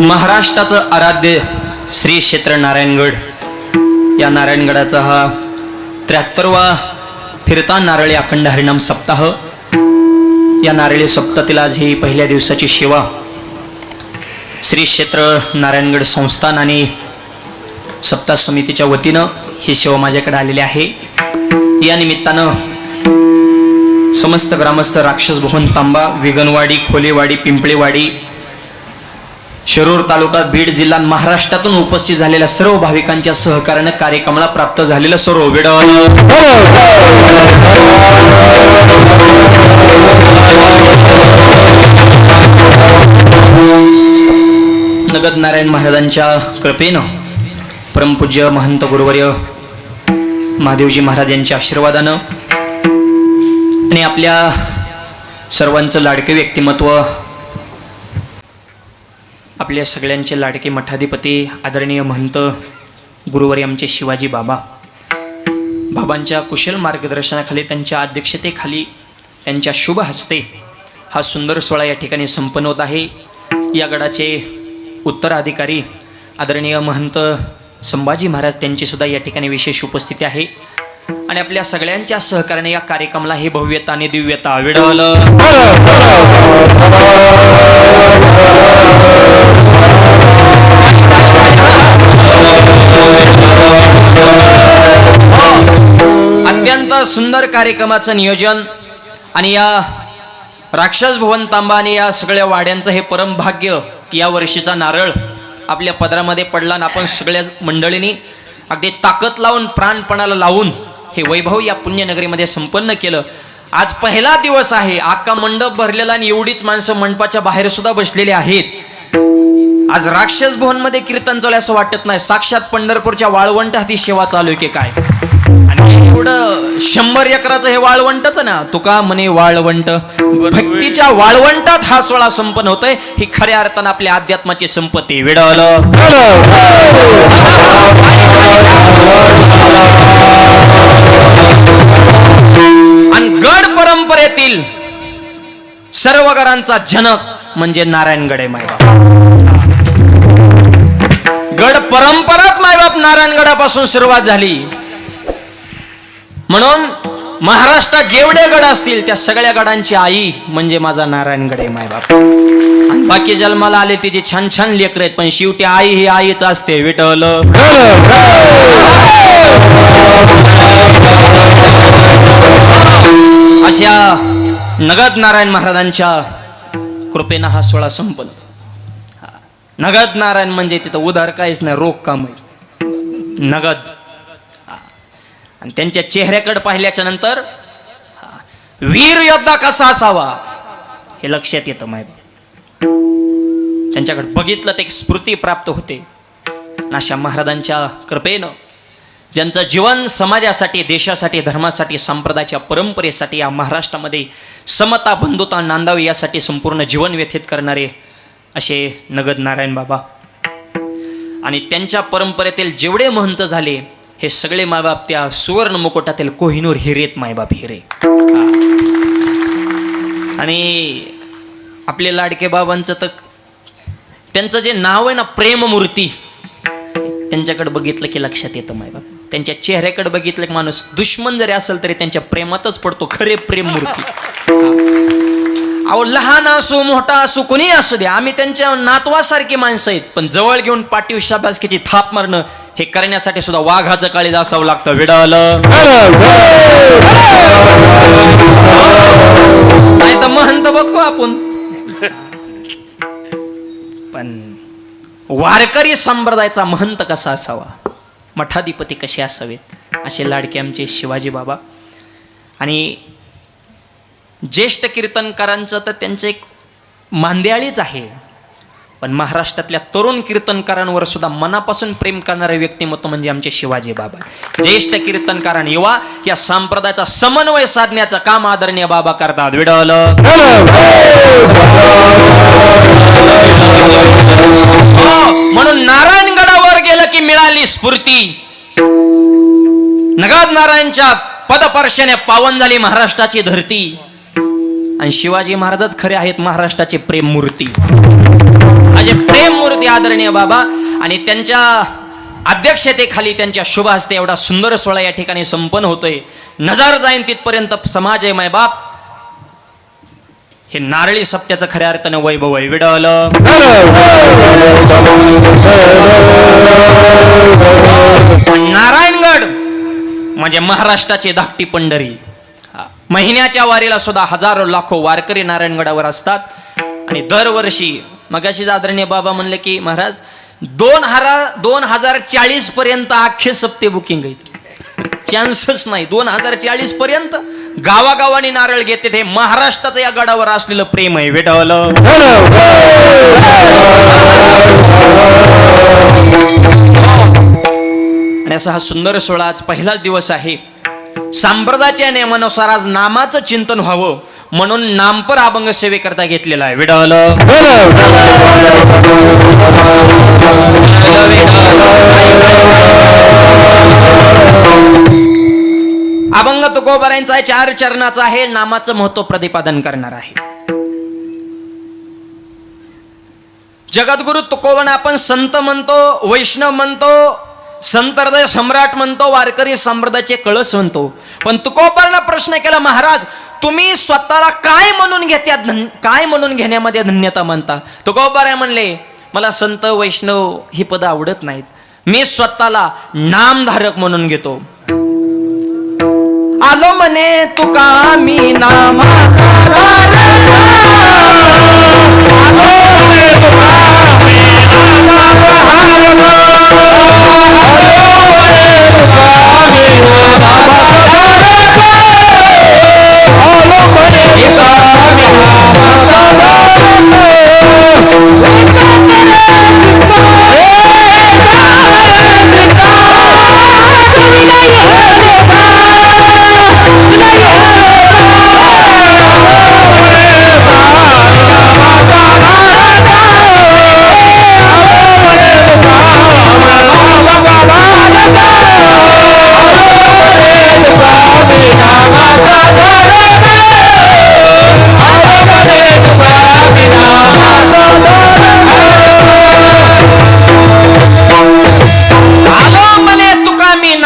महाराष्ट्राचं आराध्य श्री क्षेत्र नारायणगड. या नारायणगडाचा हा त्र्याहत्तरवा फिरता नारळी अखंड हरिणाम सप्ताह. या नारळी सप्ताहातील आज ही पहिल्या दिवसाची सेवा. श्री क्षेत्र नारायणगड संस्थान आणि सप्ताह समितीच्या वतीनं ही सेवा माझ्याकडे आलेली आहे. या निमित्तानं समस्त ग्रामस्थ राक्षस भवन तांबा विगनवाडी खोलेवाडी पिंपळेवाडी शिरूर तालुका बीड जिल्हा महाराष्ट्रातून उपस्थित झालेल्या सर्व भाविकांच्या सहकार्यानं कार्यक्रमाला प्राप्त झालेलं सर्व विडवलं नगद नारायण महाराजांच्या कृपेनं परमपूज्य महंत गुरुवर्य महादेवजी महाराज यांच्या आशीर्वादानं आणि आपल्या सर्वांचं लाडके व्यक्तिमत्व आपल्या सगळ्यांचे लाडके मठाधिपती आदरणीय महंत गुरुवारी आमचे शिवाजी बाबा. बाबांच्या कुशल मार्गदर्शनाखाली त्यांच्या अध्यक्षतेखाली त्यांच्या शुभ हस्ते हा सुंदर सोहळा या ठिकाणी संपन्न होत आहे. या गडाचे उत्तराधिकारी आदरणीय महंत संभाजी महाराज त्यांचीसुद्धा या ठिकाणी विशेष उपस्थिती आहे. आणि आपल्या सगळ्यांच्या सहकार्याने या कार्यक्रमाला हे भव्यता आणि दिव्यता विडवलं अत्यंत सुंदर कार्यक्रमाचं नियोजन आणि या राक्षस भुवन तांबा आणि या सगळ्या वाड्यांचं हे परम भाग्य की या वर्षीचा नारळ आपल्या पदरामध्ये पडला आणि आपण सगळ्या मंडळींनी अगदी ताकद लावून प्राणपणाला लावून हे वैभव या पुण्यनगरीमध्ये संपन्न केलं. आज पहिला दिवस आहे. आका मंडप भरलेला आणि एवढीच माणसं मंडपाच्या बाहेर सुद्धा बसलेली आहेत. आज राक्षस भवनमध्ये कीर्तन चालू असं वाटत नाही. साक्षात पंढरपूरच्या वाळवंट हाती सेवा चालू आहे की काय? शंभर एकराचं हे वाळवंटच ना तुका म्हणे वाळवंट. भक्तीच्या वाळवंटात हा सोहळा संपन्न होतोय. ही खऱ्या अर्थानं आपल्या अध्यात्माची संपत्ती विडवलं आणि गड परंपरेतील सर्व घरांचा जनक म्हणजे नारायणगड आहे मायबाप. गड परंपराच मायबाप नारायणगडापासून सुरुवात झाली. म्हणून महाराष्ट्रात जेवढे गड असतील त्या सगळ्या गडांची आई म्हणजे माझा नारायणगड आहे मायबाप आणि बाकी जन्माला आले तिचे छान छान लेकर आहेत पण शेवटी आई ही आईच असते विठल अशा नगद नारायण महाराजांच्या कृपेनं हा सोहळा संपल. नगद नारायण म्हणजे तिथं उधार काहीच नाही रोख काम आहे नगद. आणि त्यांच्या चेहऱ्याकडे पाहिल्याच्या नंतर वीर योद्धा कसा असावा? हे लक्षात येतं माय त्यांच्याकडे बघितलं ते एक प्राप्त होते. अशा महाराजांच्या कृपेनं ज्यांचं जीवन समाजासाठी देशासाठी धर्मासाठी संप्रदायाच्या परंपरेसाठी या महाराष्ट्रामध्ये समता बंधुता नांदावी यासाठी संपूर्ण जीवन व्यथित करणारे असे नगद नारायण बाबा. आणि त्यांच्या परंपरेतील जेवढे महंत झाले हे सगळे मायबाप त्या सुवर्ण मुकुटातील कोहिनूर हिरेत मायबाप हिरे. आणि आपले लाडके बाबांचं तर त्यांचं जे नाव आहे ना प्रेममूर्ती त्यांच्याकडे बघितलं की लक्षात येतं मायबाप. त्यांच्या चेहऱ्याकडे बघितलं की माणूस दुश्मन जरी असेल तरी त्यांच्या प्रेमातच पडतो खरे प्रेम मूर्ती अहो लहान असो मोठा असो कोणी असू दे आम्ही त्यांच्या नातवासारखी माणसं आहेत पण जवळ घेऊन पाठीव शाबासकीची थाप मारणं हे करण्यासाठी सुद्धा वाघाचं काळीज असावं लागतं. विडल. नाही तर महंत बघतो आपण. पण वारकरी संप्रदायाचा महंत कसा असावा? मठाधिपती कसे असावेत? असे लाडके आमचे शिवाजी बाबा. आणि ज्येष्ठ कीर्तनकारांचं तर त्यांचं एक मांदियाळीच आहे. पण महाराष्ट्रातल्या तरुण कीर्तनकारांवर सुद्धा मनापासून प्रेम करणारे व्यक्तिमत्व म्हणजे आमचे शिवाजी बाबा. ज्येष्ठ कीर्तनकारण युवा या संप्रदायाचा समन्वय साधण्याचं काम आदरणीय बाबा करतात. विडवलं. हो, म्हणून नारायणगडावर गेलं की मिळाली स्फूर्ती. नगाद नारायणच्या पदपर्शने पावन झाली महाराष्ट्राची धरती. आणि शिवाजी महाराजच खरे आहेत महाराष्ट्राची प्रेम मूर्ती. माझे प्रेम मूर्ती आदरणीय बाबा आणि त्यांच्या अध्यक्षतेखाली त्यांच्या शुभ हस्ते एवढा सुंदर सोहळा या ठिकाणी संपन्न होतोय. नजर जाईन तिथपर्यंत समाज आहे मायबाप हे नारळी सप्त्याचं खऱ्या अर्थानं वैभव आहे. विडवलं नारायणगड म्हणजे महाराष्ट्राची धाकटी पंढरी. महिन्याच्या वारीला सुद्धा हजारो लाखो वारकरी नारायणगडावर असतात. आणि दरवर्षी मगाशीच आदरणीय बाबा म्हणले की महाराज दोन हरा दोन हजार चाळीस पर्यंत अख्खे सप्ते बुकिंग आहेत. चान्सच नाही. दोन हजार चाळीस पर्यंत गावागावानी नारळ घेते हे महाराष्ट्राचं या गडावर असलेलं प्रेम आहे भेटवलं आणि असा हा सुंदर सोहळा आज पहिलाच दिवस आहे. संप्रदायाच्या नियमानुसार आज नामाचं चिंतन व्हावं. म्हणून नामपर अभंग सेवेकरता घेतलेला आहे. विडल. अभंग तुकोबऱ्यांचा आहे चार चरणाचा आहे नामाचं महत्त्व प्रतिपादन करणार आहे. जगद्गुरु तुकोबन आपण संत म्हणतो वैष्णव म्हणतो संत सम्राट म्हणतो वारकरी संप्रदायाचे कळस म्हणतो. पण तुकोबांना प्रश्न केला महाराज तुम्ही स्वतःला काय म्हणून घेत्या धन- काय म्हणून घेण्यामध्ये धन्यता म्हणता तुकोबाराय म्हणले मला संत वैष्णव ही पद आवडत नाहीत. मी स्वतःला नामधारक म्हणून घेतो. आलो म्हणे तुका मी नामाचा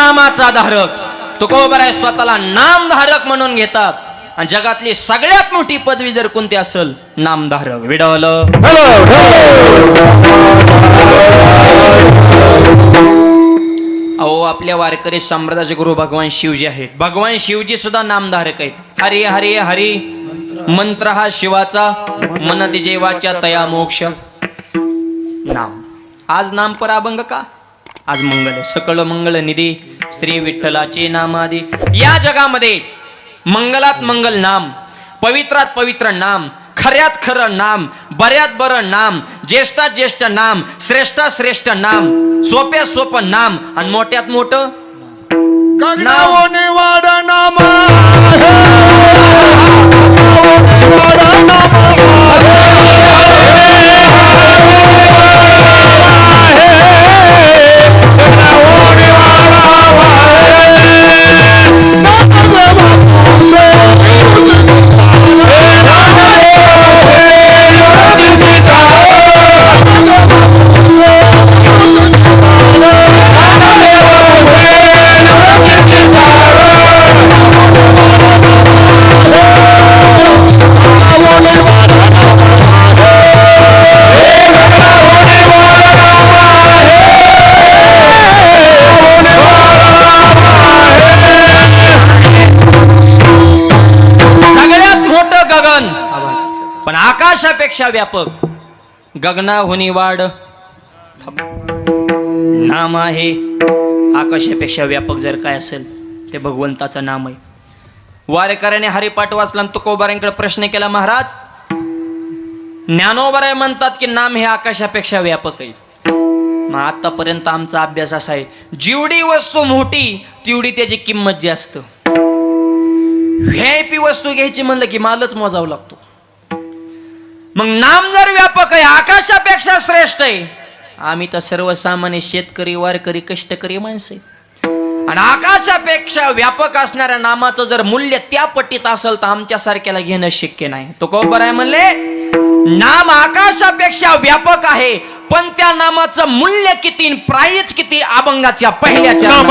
नामाचा धारक. तुकोबर आहे स्वतःला नामधारक म्हणून घेतात. आणि जगातली सगळ्यात मोठी पदवी जर कोणती असेल नामधारक. विडवलं. अहो आपल्या वारकरी संप्रदायाचे गुरु भगवान शिवजी आहेत. भगवान शिवजी सुद्धा नामधारक आहेत. हरी हरी हरी. मंत्र हा शिवाचा. मन जेवाच्या तया मोक्ष. नाम. आज नाम पर अभंग का? आज मंगल सकळ मंगल निधी श्री विठ्ठलाचे नामादी. या जगामध्ये मंगलात मंगल नाम पवित्रात पवित्र नाम खऱ्यात खरं नाम बऱ्यात बरं नाम ज्येष्ठात ज्येष्ठ नाम श्रेष्ठात श्रेष्ठ नाम सोप्यात सोपं नाम आणि मोठ्यात मोठं नाम. वाडा नामा. पण आकाशापेक्षा व्यापक गगनाहुनी वाढ. नाम आहे. आकाशापेक्षा व्यापक जर काय असेल ते भगवंताचं नाम आहे. वारेकऱ्याने हरिपाठ वाचला आणि प्रश्न केला महाराज ज्ञानोबराय म्हणतात की नाम हे आकाशापेक्षा व्यापक आहे. मग आतापर्यंत आमचा अभ्यास असा आहे जेवढी वस्तू मोठी तेवढी त्याची किंमत जास्त. व्ही वस्तू घ्यायची म्हणलं की मालच मोजावं लागतो. मग नाम जर व्यापक आहे आकाशापेक्षा श्रेष्ठ आहे. आम्ही तर सर्वसामान्य शेतकरी वारकरी कष्टकरी माणसं. आणि आकाशापेक्षा व्यापक असणाऱ्या नामाचं जर मूल्य त्या पट्टीत असेल तर आमच्यासारख्याला घेणं शक्य नाही. तो कोबर आहे म्हणले नाम आकाशापेक्षा व्यापक आहे पण त्या नामाचं मूल्य किती प्राईज किती? अभंगाच्या पहिल्याच्या नाम